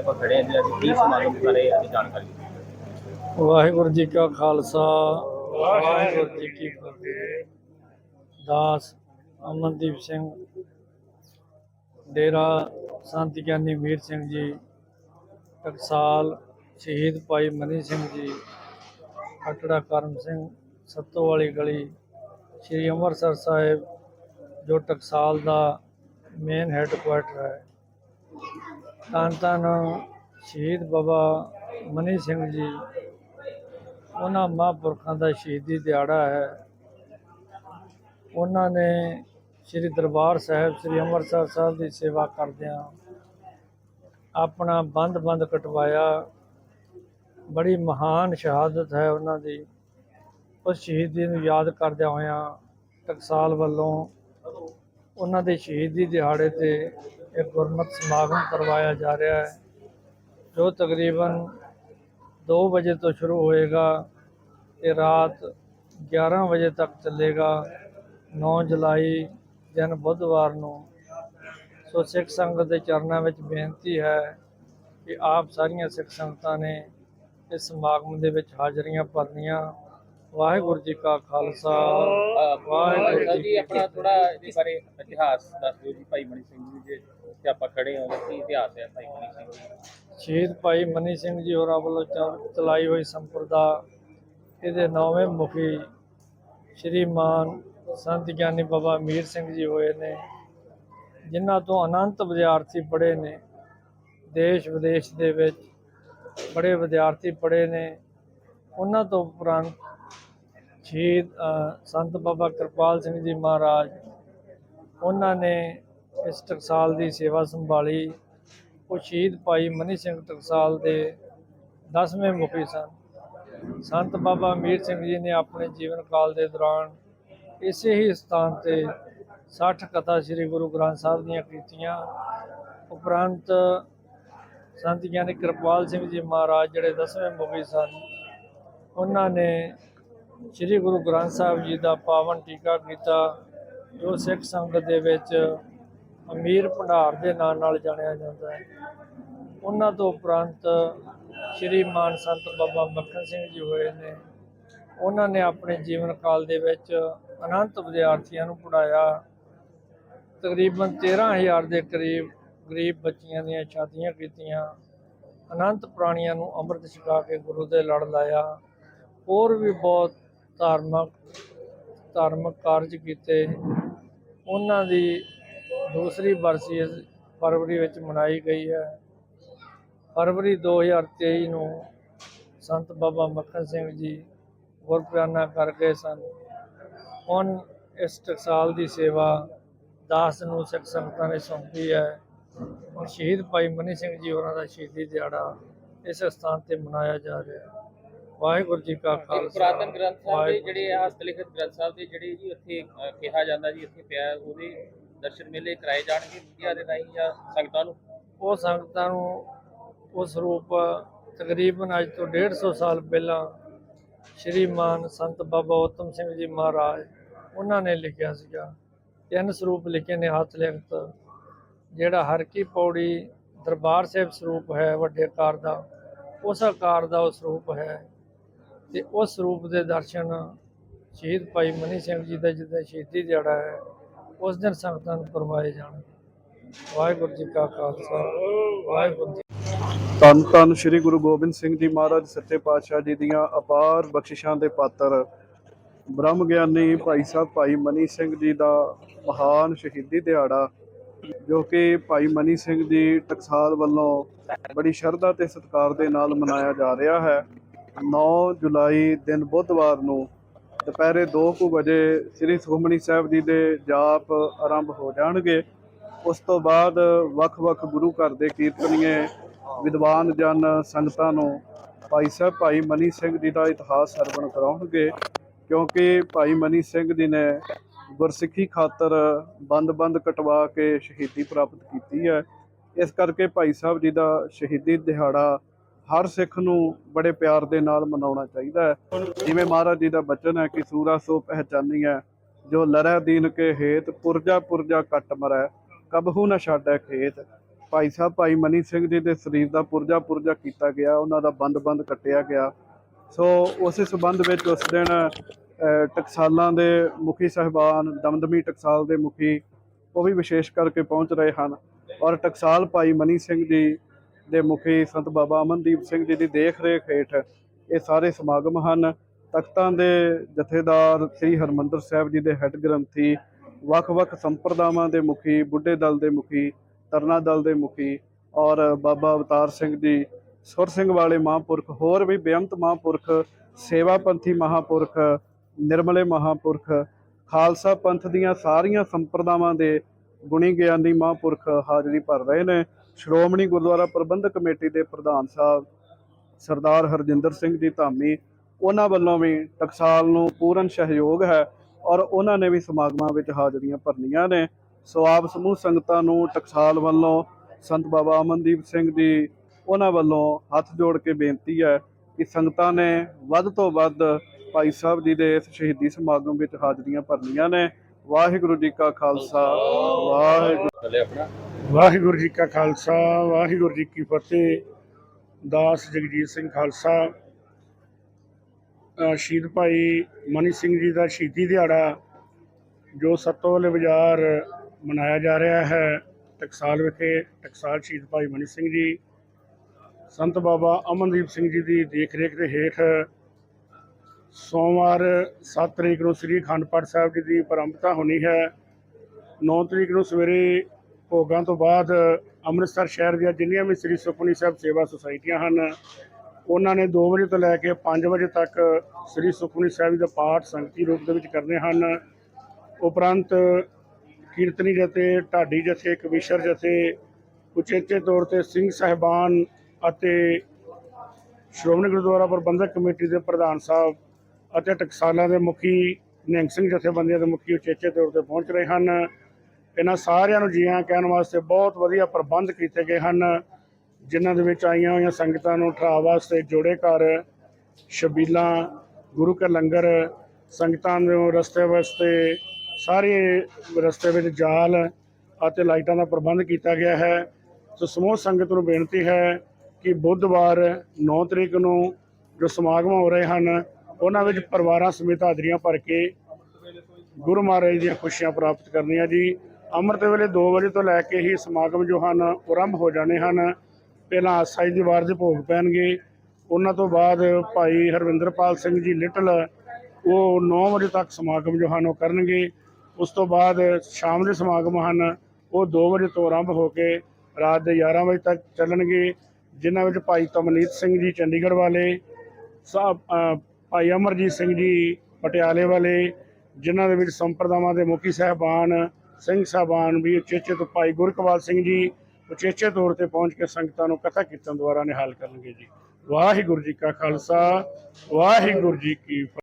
ਆਪਾਂ ਖੜੇ ਹਾਂ ਜੀ ਅੱਜ ਕੀ ਸਮਾਗਮ ਬਾਰੇ ਅੱਜ ਜਾਣਕਾਰੀ ਵਾਹਿਗੁਰੂ ਜੀ ਕਾ ਖਾਲਸਾ, ਵਾਹਿਗੁਰੂ ਜੀ ਕੀ ਫਤਿਹ। ਦਾਸ ਅਮਨਦੀਪ ਸਿੰਘ, ਡੇਰਾ ਸੰਤ ਗਿਆਨੀ ਮੀਰ ਸਿੰਘ ਜੀ, ਟਕਸਾਲ ਸ਼ਹੀਦ ਭਾਈ ਮਨੀ ਸਿੰਘ ਜੀ, ਖਟੜਾ ਕਰਮ ਸਿੰਘ, ਸੱਤੋ ਵਾਲੀ ਗਲੀ, ਸ੍ਰੀ ਅੰਮ੍ਰਿਤਸਰ ਸਾਹਿਬ, ਜੋ ਟਕਸਾਲ ਦਾ ਮੇਨ ਹੈੱਡਕੁਆਰਟਰ ਹੈ। ਧੰਨ ਧੰਨ ਸ਼ਹੀਦ ਬਾਬਾ ਮਨੀ ਸਿੰਘ ਜੀ, ਉਹਨਾਂ ਮਹਾਂਪੁਰਖਾਂ ਦਾ ਸ਼ਹੀਦੀ ਦਿਹਾੜਾ ਹੈ। ਉਹਨਾਂ ਨੇ ਸ੍ਰੀ ਦਰਬਾਰ ਸਾਹਿਬ, ਸ੍ਰੀ ਅੰਮ੍ਰਿਤਸਰ ਸਾਹਿਬ ਦੀ ਸੇਵਾ ਕਰਦਿਆਂ ਆਪਣਾ ਬੰਦ-ਬੰਦ ਕਟਵਾਇਆ। ਬੜੀ ਮਹਾਨ ਸ਼ਹਾਦਤ ਹੈ ਉਹਨਾਂ ਦੀ। ਉਸ ਸ਼ਹੀਦੀ ਨੂੰ ਯਾਦ ਕਰਦਿਆਂ ਹੋਇਆਂ ਟਕਸਾਲ ਵੱਲੋਂ ਉਹਨਾਂ ਦੇ ਸ਼ਹੀਦੀ ਦਿਹਾੜੇ ਤੇ ਇੱਕ ਗੁਰਮਤਿ ਸਮਾਗਮ ਕਰਵਾਇਆ ਜਾ ਰਿਹਾ ਹੈ, ਜੋ ਤਕਰੀਬਨ 2 ਵਜੇ ਤੋਂ ਸ਼ੁਰੂ ਹੋਏਗਾ ਤੇ ਰਾਤ 11 ਵਜੇ ਤੱਕ ਚੱਲੇਗਾ 9 ਜੁਲਾਈ ਦਿਨ ਬੁੱਧਵਾਰ ਨੂੰ। ਸੋ ਸਿੱਖ ਸੰਗਤ ਦੇ ਚਰਨਾਂ ਵਿੱਚ ਬੇਨਤੀ ਹੈ ਕਿ ਆਪ ਸਾਰੀਆਂ ਸਿੱਖ ਸੰਗਤਾਂ ਨੇ ਇਸ ਸਮਾਗਮ ਦੇ ਵਿੱਚ ਹਾਜ਼ਰੀਆਂ ਭਰਨੀਆਂ। ਵਾਹਿਗੁਰੂ ਜੀ ਕਾ ਖਾਲਸਾ ਵਾਹਿਗੁਰੂ ਜੀ ਆਪਣਾ ਥੋੜਾ ਇਹਦੇ ਬਾਰੇ ਇਤਿਹਾਸ ਦੱਸ ਦਿਓ ਜੀ ਭਾਈ ਮਨੀ ਸਿੰਘ ਜੀ ਜੇ ਤੇ ਆਪਾਂ ਖੜੇ ਹਾਂ ਕੀ ਇਤਿਹਾਸ ਹੈ ਭਾਈ ਮਨੀ ਸਿੰਘ ਜੀ ਦਾ? ਸ਼ਹੀਦ ਭਾਈ ਮਨੀ ਸਿੰਘ ਜੀ ਹੋਰਾਂ ਵੱਲੋਂ ਚਲਾਈ ਹੋਈ ਸੰਪਰਦਾ ਇਹਦੇ ਨੌਵੇਂ ਮੁਖੀ ਸ਼੍ਰੀਮਾਨ ਸੰਤ ਗਿਆਨੀ ਬਾਬਾ ਮੀਰ ਸਿੰਘ ਜੀ ਹੋਏ ਨੇ ਜਿਨ੍ਹਾਂ ਤੋਂ ਅਨੰਤ ਵਿਦਿਆਰਥੀ ਪੜ੍ਹੇ ਨੇ ਦੇਸ਼ ਵਿਦੇਸ਼ ਦੇ ਵਿੱਚ ਬੜੇ ਵਿਦਿਆਰਥੀ ਪੜ੍ਹੇ ਨੇ ਉਹਨਾਂ ਤੋਂ ਉਪਰੰਤ ਸ਼ਹੀਦ ਸੰਤ ਬਾਬਾ ਕਿਰਪਾਲ ਸਿੰਘ ਜੀ ਮਹਾਰਾਜ, ਉਹਨਾਂ ਨੇ ਇਸ ਟਕਸਾਲ ਦੀ ਸੇਵਾ ਸੰਭਾਲੀ। ਉਹ ਸ਼ਹੀਦ ਭਾਈ ਮਨੀ ਸਿੰਘ ਟਕਸਾਲ ਦੇ 10ਵੇਂ ਮੁਖੀ ਸਨ। ਸੰਤ ਬਾਬਾ ਅਮੀਰ ਸਿੰਘ ਜੀ ਨੇ ਆਪਣੇ ਜੀਵਨ ਕਾਲ ਦੇ ਦੌਰਾਨ ਇਸੇ ਹੀ ਸਥਾਨ ਤੇ 60 ਕਥਾ ਸ੍ਰੀ ਗੁਰੂ ਗ੍ਰੰਥ ਸਾਹਿਬ ਦੀਆਂ ਕੀਤੀਆਂ। ਉਪਰੰਤ ਸੰਤ ਗਿਆਨੀ ਕਿਰਪਾਲ ਸਿੰਘ ਜੀ ਮਹਾਰਾਜ ਜਿਹੜੇ 10ਵੇਂ ਮੁਖੀ ਸਨ, ਉਹਨਾਂ ਨੇ ਸ੍ਰੀ ਗੁਰੂ ਗ੍ਰੰਥ ਸਾਹਿਬ ਜੀ ਦਾ ਪਾਵਨ ਟੀਕਾ ਕੀਤਾ, ਜੋ ਸਿੱਖ ਸੰਗਤ ਦੇ ਵਿੱਚ ਅਮੀਰ ਭੰਡਾਰ ਦੇ ਨਾਂ ਨਾਲ ਜਾਣਿਆ ਜਾਂਦਾ ਹੈ। ਉਹਨਾਂ ਤੋਂ ਉਪਰੰਤ ਸ਼੍ਰੀ ਮਾਨ ਸੰਤ ਬਾਬਾ ਮੱਖਣ ਸਿੰਘ ਜੀ ਹੋਏ ਨੇ। ਉਹਨਾਂ ਨੇ ਆਪਣੇ ਜੀਵਨ ਕਾਲ ਦੇ ਵਿੱਚ ਅਨੰਤ ਵਿਦਿਆਰਥੀਆਂ ਨੂੰ ਪੜਾਇਆ ਤਕਰੀਬਨ 13000 ਦੇ ਕਰੀਬ ਗਰੀਬ ਬੱਚੀਆਂ ਦੀਆਂ ਸ਼ਾਦੀਆਂ ਕੀਤੀਆਂ। ਅਨੰਤ ਪ੍ਰਾਣੀਆਂ ਨੂੰ ਅੰਮ੍ਰਿਤ ਛਕਾ ਕੇ ਗੁਰੂ ਦੇ ਲੜ ਲਾਇਆ। ਹੋਰ ਵੀ ਬਹੁਤ ਧਾਰਮਿਕ ਧਾਰਮਿਕ ਕਾਰਜ ਕੀਤੇ। ਉਹਨਾਂ ਦੀ ਦੂਸਰੀ ਬਰਸੀ ਇਸ ਫਰਵਰੀ ਵਿੱਚ ਮਨਾਈ ਗਈ ਹੈ। ਫਰਵਰੀ 2023 ਨੂੰ ਸੰਤ ਬਾਬਾ ਮੱਖਣ ਸਿੰਘ ਜੀ ਗੁਰਪਿਆਨਾ ਕਰ ਗਏ ਸਨ। ਹੁਣ ਇਸ ਟਕਸਾਲ ਦੀ ਸੇਵਾ ਦਾਸ ਨੂੰ ਸਿੱਖ ਸੰਗਤਾਂ ਨੇ ਸੌਂਪੀ ਹੈ। ਹੁਣ ਸ਼ਹੀਦ ਭਾਈ ਮਨੀ ਸਿੰਘ ਜੀ ਹੋਰਾਂ ਦਾ ਸ਼ਹੀਦੀ ਦਿਹਾੜਾ ਇਸ ਸਥਾਨ ਤੇ ਮਨਾਇਆ ਜਾ ਰਿਹਾ। ਹੈ ਵਾਹਿਗੁਰੂ ਜੀ ਕਾ ਖਾਲਸਾ ਪੁਰਾਤਨ ਗ੍ਰੰਥ ਸਾਹਿਬ ਦੇ ਜਿਹੜੇ ਹਸਤਲਿਖਤ ਗ੍ਰੰਥ ਸਾਹਿਬ ਦੇ ਜਿਹੜੇ ਜੀ ਉੱਥੇ ਅ, ਕਿਹਾ ਜਾਂਦਾ ਜੀ ਇੱਥੇ ਪਿਆ ਹੈ, ਉਹਦੇ ਦਰਸ਼ਨ ਮੇਲੇ ਕਰਾਏ ਜਾਣਗੇ ਮੀਡੀਆ ਦੇ ਰਾਹੀਂ ਜਾਂ ਸੰਗਤਾਂ ਨੂੰ? ਉਹ ਸੰਗਤਾਂ ਨੂੰ ਉਸ ਰੂਪ ਤਕਰੀਬਨ ਅੱਜ ਤੋਂ 150 ਸਾਲ ਪਹਿਲਾਂ ਸ਼੍ਰੀਮਾਨ ਸੰਤ ਬਾਬਾ ਉਤਮ ਸਿੰਘ ਜੀ ਮਹਾਰਾਜ ਉਹਨਾਂ ਨੇ ਲਿਖਿਆ ਸੀਗਾ। ਤਿੰਨ ਸਰੂਪ ਲਿਖੇ ਨੇ ਹੱਥ ਲਿਖਤ ਜਿਹੜਾ ਹਰ ਕੀ ਪੌੜੀ ਦਰਬਾਰ ਸਾਹਿਬ ਸਰੂਪ ਹੈ ਵੱਡੇ ਆਕਾਰ ਦਾ ਉਸ ਆਕਾਰ ਦਾ ਉਹ ਸਰੂਪ ਹੈ। ਤੇ ਉਸ ਰੂਪ ਦੇ ਦਰਸ਼ਨ ਸ਼ਹੀਦ ਭਾਈ ਮਨੀ ਸਿੰਘ ਜੀ ਦਾ ਜਿੱਦਾਂ ਸ਼ਹੀਦੀ ਦਿਹਾੜਾ ਹੈ, ਉਸ ਦਿਨ ਸੰਗਤਾਂ ਨੂੰ ਕਰਵਾਏ ਜਾਣ ਵਾਹਿਗੁਰੂ ਜੀ ਕਾ ਖਾਲਸਾ, ਵਾਹਿਗੁਰੂ ਜੀ ਧੰਨ ਧੰਨ ਸ੍ਰੀ ਗੁਰੂ ਗੋਬਿੰਦ ਸਿੰਘ ਜੀ ਮਹਾਰਾਜ, ਸੱਚੇ ਪਾਤਸ਼ਾਹ ਜੀ ਦੀਆਂ ਅਪਾਰ ਬਖਸ਼ਿਸ਼ਾਂ ਦੇ ਪਾਤਰ, ਬ੍ਰਹਮ ਗਿਆਨੀ ਭਾਈ ਸਾਹਿਬ ਭਾਈ ਮਨੀ ਸਿੰਘ ਜੀ ਦਾ ਮਹਾਨ ਸ਼ਹੀਦੀ ਦਿਹਾੜਾ, ਜੋ ਕਿ ਭਾਈ ਮਨੀ ਸਿੰਘ ਜੀ ਟਕਸਾਲ ਵੱਲੋਂ ਬੜੀ ਸ਼ਰਧਾ ਤੇ ਸਤਿਕਾਰ ਦੇ ਨਾਲ ਮਨਾਇਆ ਜਾ ਰਿਹਾ ਹੈ। 9 ਜੁਲਾਈ ਦਿਨ ਬੁੱਧਵਾਰ ਨੂੰ ਦੁਪਹਿਰੇ 2:00 ਵਜੇ ਸ੍ਰੀ ਸੁਖਮਨੀ ਸਾਹਿਬ ਜੀ ਦੇ ਜਾਪ ਆਰੰਭ ਹੋ ਜਾਣਗੇ। ਉਸ ਤੋਂ ਬਾਅਦ ਵੱਖ-ਵੱਖ ਗੁਰੂ ਘਰ ਦੇ ਕੀਰਤਨੀਏ, ਵਿਦਵਾਨ ਜਨ ਸੰਗਤਾਂ ਨੂੰ ਭਾਈ ਸਾਹਿਬ ਭਾਈ ਮਨੀ ਸਿੰਘ ਜੀ ਦਾ ਇਤਿਹਾਸ ਸਰਵਣ ਕਰਾਉਣਗੇ ਕਿਉਂਕਿ ਭਾਈ ਮਨੀ ਸਿੰਘ ਜੀ ਨੇ ਗੁਰਸਿੱਖੀ ਖਾਤਰ ਬੰਦ-ਬੰਦ ਕਟਵਾ ਕੇ ਸ਼ਹੀਦੀ ਪ੍ਰਾਪਤ ਕੀਤੀ ਹੈ। ਇਸ ਕਰਕੇ ਭਾਈ ਸਾਹਿਬ ਜੀ ਦਾ ਸ਼ਹੀਦੀ ਦਿਹਾੜਾ ਹਰ ਸਿੱਖ ਨੂੰ ਬੜੇ ਪਿਆਰ ਦੇ ਨਾਲ ਮਨਾਉਣਾ ਚਾਹੀਦਾ ਹੈ। ਜਿਵੇਂ ਮਹਾਰਾਜ ਜੀ ਦਾ ਬਚਨ ਹੈ ਕਿ ਸੂਰਾ ਸੋ ਪਹਿਚਾਨੀ ਹੈ, ਜੋ ਲਰੈ ਦੀਨ ਕੇ ਹੇਤ, ਪੁਰਜਾ ਪੁਰਜਾ ਕੱਟ ਮਰੈ, ਕਬਹੂ ਨਾ ਛਾੜੈ ਖੇਤ। ਭਾਈ ਸਾਹਿਬ, ਭਾਈ ਮਨੀ ਸਿੰਘ ਜੀ ਦੇ ਸਰੀਰ ਦਾ ਪੁਰਜਾ ਪੁਰਜਾ ਕੀਤਾ ਗਿਆ, ਉਹਨਾਂ ਦਾ ਬੰਦ-ਬੰਦ ਕੱਟਿਆ ਗਿਆ। ਸੋ ਉਸੇ ਸਬੰਧ ਵਿੱਚ ਉਸ ਦਿਨ ਟਕਸਾਲਾਂ ਦੇ ਮੁਖੀ ਸਹਿਬਾਨ, ਦਮਦਮੀ ਟਕਸਾਲ ਦੇ ਮੁਖੀ, ਉਹ ਵੀ ਵਿਸ਼ੇਸ਼ ਕਰਕੇ ਪਹੁੰਚ ਰਹੇ ਹਨ। ਔਰ ਟਕਸਾਲ ਭਾਈ ਮਨੀ ਸਿੰਘ ਜੀ ਦੇ ਮੁਖੀ ਸੰਤ ਬਾਬਾ ਅਮਨਦੀਪ ਸਿੰਘ ਜੀ ਦੀ ਦੇਖ ਰੇਖ ਹੇਠ ਇਹ ਸਾਰੇ ਸਮਾਗਮ ਹਨ। ਤਖਤਾਂ ਦੇ ਜਥੇਦਾਰ ਸ੍ਰੀ ਹਰਮੰਦਰ ਸਾਹਿਬ ਜੀ ਦੇ ਹੈੱਡ ਗ੍ਰੰਥੀ, ਵੱਖ-ਵੱਖ ਸੰਪਰਦਾਵਾਂ ਦੇ ਮੁਖੀ, ਬੁੱਢੇ ਦਲ ਦੇ ਮੁਖੀ ਤਰਨਾ ਦਲ ਦੇ ਮੁਖੀ ਔਰ ਬਾਬਾ ਅਵਤਾਰ ਸਿੰਘ ਜੀ, ਸੁਰ ਸਿੰਘ ਵਾਲੇ ਮਹਾਂਪੁਰਖ, ਹੋਰ ਵੀ ਬੇਅੰਤ ਮਹਾਂਪੁਰਖ ਸੇਵਾ ਪੰਥੀ ਮਹਾਂਪੁਰਖ, ਨਿਰਮਲੇ ਮਹਾਂਪੁਰਖ, ਖਾਲਸਾ ਪੰਥ ਦੀਆਂ ਸਾਰੀਆਂ ਸੰਪਰਦਾਵਾਂ ਦੇ ਗੁਣੀ ਗਿਆਨੀ ਮਹਾਂਪੁਰਖ ਹਾਜ਼ਰੀ ਭਰ ਰਹੇ ਨੇ। ਸ਼੍ਰੋਮਣੀ ਗੁਰਦੁਆਰਾ ਪ੍ਰਬੰਧਕ ਕਮੇਟੀ ਦੇ ਪ੍ਰਧਾਨ ਸਾਹਿਬ ਸਰਦਾਰ ਹਰਜਿੰਦਰ ਸਿੰਘ ਜੀ ਧਾਮੀ, ਉਹਨਾਂ ਵੱਲੋਂ ਵੀ ਟਕਸਾਲ ਨੂੰ ਪੂਰਨ ਸਹਿਯੋਗ ਹੈ ਔਰ ਉਹਨਾਂ ਨੇ ਵੀ ਸਮਾਗਮਾਂ ਵਿੱਚ ਹਾਜ਼ਰੀਆਂ ਭਰਨੀਆਂ ਨੇ। ਸੋ ਆਪ ਸਮੂਹ ਸੰਗਤਾਂ ਨੂੰ ਟਕਸਾਲ ਵੱਲੋਂ ਸੰਤ ਬਾਬਾ ਅਮਨਦੀਪ ਸਿੰਘ ਜੀ ਉਹਨਾਂ ਵੱਲੋਂ ਹੱਥ ਜੋੜ ਕੇ ਬੇਨਤੀ ਹੈ ਕਿ ਸੰਗਤਾਂ ਨੇ ਵੱਧ ਤੋਂ ਵੱਧ ਭਾਈ ਸਾਹਿਬ ਜੀ ਦੇ ਇਸ ਸ਼ਹੀਦੀ ਸਮਾਗਮ ਵਿੱਚ ਹਾਜ਼ਰੀਆਂ ਭਰਨੀਆਂ ਨੇ। ਵਾਹਿਗੁਰੂ ਜੀ ਕਾ ਖਾਲਸਾ, ਵਾਹਿਗੁਰੂ ਵਾਹਿਗੁਰੂ ਜੀ ਕਾ ਖਾਲਸਾ, ਵਾਹਿਗੁਰੂ ਜੀ ਕੀ ਫਤਿਹ। ਦਾਸ ਜਗਜੀਤ ਸਿੰਘ ਖਾਲਸਾ ਸ਼ਹੀਦ ਭਾਈ ਮਨੀ ਸਿੰਘ ਜੀ ਦਾ ਸ਼ਹੀਦੀ ਦਿਹਾੜਾ, ਜੋ ਸੱਤੋ ਬਾਜ਼ਾਰ ਮਨਾਇਆ ਜਾ ਰਿਹਾ ਹੈ, ਟਕਸਾਲ ਵਿਖੇ ਟਕਸਾਲ ਸ਼ਹੀਦ ਭਾਈ ਮਨੀ ਸਿੰਘ ਜੀ, ਸੰਤ ਬਾਬਾ ਅਮਨਦੀਪ ਸਿੰਘ ਜੀ ਦੀ ਦੇਖ ਰੇਖ ਦੇ ਹੇਠ ਸੋਮਵਾਰ 7 ਤਰੀਕ ਨੂੰ ਸ੍ਰੀ ਅਖੰਡ ਪਾਠ ਸਾਹਿਬ ਜੀ ਦੀ ਪਰੰਪਰਾ ਹੋਣੀ ਹੈ। 9 ਤਰੀਕ ਨੂੰ ਸਵੇਰੇ ਭੋਗਾਂ ਤੋਂ ਬਾਅਦ ਅੰਮ੍ਰਿਤਸਰ ਸ਼ਹਿਰ ਦੀਆਂ ਜਿੰਨੀਆਂ ਵੀ ਸ੍ਰੀ ਸੁਖਮਨੀ ਸਾਹਿਬ ਸੇਵਾ ਸੁਸਾਇਟੀਆਂ ਹਨ, ਉਹਨਾਂ ਨੇ 2 ਵਜੇ ਤੋਂ ਲੈ ਕੇ 5 ਵਜੇ ਤੱਕ ਸ੍ਰੀ ਸੁਖਮਨੀ ਸਾਹਿਬ ਦਾ ਪਾਠ ਸੰਗਤੀ ਰੂਪ ਦੇ ਵਿੱਚ ਕਰਨੇ ਹਨ। ਉਪਰੰਤ ਕੀਰਤਨੀ ਜਥੇ, ਢਾਡੀ ਜਥੇ, ਕਵੀਸ਼ਰ ਜਥੇ, ਉਚੇਚੇ ਤੌਰ ਤੇ ਸਿੰਘ ਸਾਹਿਬਾਨ ਅਤੇ ਸ਼੍ਰੋਮਣੀ ਗੁਰਦੁਆਰਾ ਪ੍ਰਬੰਧਕ ਕਮੇਟੀ ਦੇ ਪ੍ਰਧਾਨ ਸਾਹਿਬ ਅਤੇ ਟਕਸਾਲਾਂ ਦੇ ਮੁਖੀ, ਨਿਹੰਗ ਸਿੰਘ ਜਥੇਬੰਦੀਆਂ ਦੇ ਮੁਖੀ ਉਚੇਚੇ ਤੌਰ ਤੇ ਪਹੁੰਚ ਰਹੇ ਹਨ। ਇਹਨਾਂ ਸਾਰਿਆਂ ਨੂੰ ਜੀਆਂ ਕਹਿਣ ਵਾਸਤੇ ਬਹੁਤ ਵਧੀਆ ਪ੍ਰਬੰਧ ਕੀਤੇ ਗਏ ਹਨ, ਜਿਨ੍ਹਾਂ ਦੇ ਵਿੱਚ ਆਈਆਂ ਹੋਈਆਂ ਸੰਗਤਾਂ ਨੂੰ ਠਾ ਵਾਸਤੇ ਜੋੜੇ ਘਰ, ਸ਼ਬੀਲਾਂ, ਗੁਰੂ ਘਰ ਲੰਗਰ, ਸੰਗਤਾਂ ਨੂੰ ਰਸਤੇ ਵਾਸਤੇ ਸਾਰੇ ਰਸਤੇ ਵਿੱਚ ਜਾਲ ਅਤੇ ਲਾਈਟਾਂ ਦਾ ਪ੍ਰਬੰਧ ਕੀਤਾ ਗਿਆ ਹੈ। ਸੋ ਸਮੂਹ ਸੰਗਤ ਨੂੰ ਬੇਨਤੀ ਹੈ ਕਿ ਬੁੱਧਵਾਰ 9 ਤਰੀਕ ਨੂੰ ਜੋ ਸਮਾਗਮ ਹੋ ਰਹੇ ਹਨ, ਉਹਨਾਂ ਵਿੱਚ ਪਰਿਵਾਰਾਂ ਸਮੇਤ ਹਾਜ਼ਰੀਆਂ ਭਰ ਕੇ ਗੁਰੂ ਮਹਾਰਾਜ ਦੀਆਂ ਖੁਸ਼ੀਆਂ ਪ੍ਰਾਪਤ ਕਰਨੀਆਂ ਜੀ। ਅੰਮ੍ਰਿਤ ਵੇਲੇ 2 ਵਜੇ ਤੋਂ ਲੈ ਕੇ ਹੀ ਸਮਾਗਮ ਜੋ ਹਨ, ਉਹ ਆਰੰਭ ਹੋ ਜਾਣੇ ਹਨ। ਪਹਿਲਾਂ ਆਸਾਈ ਦੀ ਵਾਰ ਦੇ ਭੋਗ ਪੈਣਗੇ। ਉਹਨਾਂ ਤੋਂ ਬਾਅਦ ਭਾਈ ਹਰਵਿੰਦਰਪਾਲ ਸਿੰਘ ਜੀ ਲਿਟਲ, ਉਹ 9 ਵਜੇ ਤੱਕ ਸਮਾਗਮ ਜੋ ਹਨ, ਉਹ ਕਰਨਗੇ। ਉਸ ਤੋਂ ਬਾਅਦ ਸ਼ਾਮ ਦੇ ਸਮਾਗਮ ਹਨ, ਉਹ 2 ਵਜੇ ਤੋਂ ਆਰੰਭ ਹੋ ਕੇ ਰਾਤ ਦੇ 11 ਵਜੇ ਤੱਕ ਚੱਲਣਗੇ। ਜਿਨ੍ਹਾਂ ਵਿੱਚ ਭਾਈ ਤਮਨੀਤ ਸਿੰਘ ਜੀ ਚੰਡੀਗੜ੍ਹ ਵਾਲੇ ਸਾਹਿਬ ਭਾਈ ਅਮਰਜੀਤ ਸਿੰਘ ਜੀ ਪਟਿਆਲੇ ਵਾਲੇ, ਜਿਨ੍ਹਾਂ ਦੇ ਵਿੱਚ ਸੰਪਰਦਾਵਾਂ ਦੇ ਮੁਖੀ ਸਹਿਬਾਨ ਸਿੰਘ ਸਾਹਿਬਾਨ ਵੀ ਉਚੇਚੇ ਤੋਂ ਭਾਈ ਗੁਰਕਵਾਲ ਸਿੰਘ ਜੀ ਉਚੇਚੇ ਤੌਰ ਤੇ ਪਹੁੰਚ ਕੇ ਸੰਗਤਾਂ ਨੂੰ ਕਥਾ ਕੀਰਤਨ ਦੁਆਰਾ ਨਿਹਾਲ ਕਰਨਗੇ ਜੀ। ਵਾਹਿਗੁਰੂ ਜੀ ਕਾ ਖਾਲਸਾ, ਵਾਹਿਗੁਰੂ ਜੀ ਕੀ ਫਤਿਹ।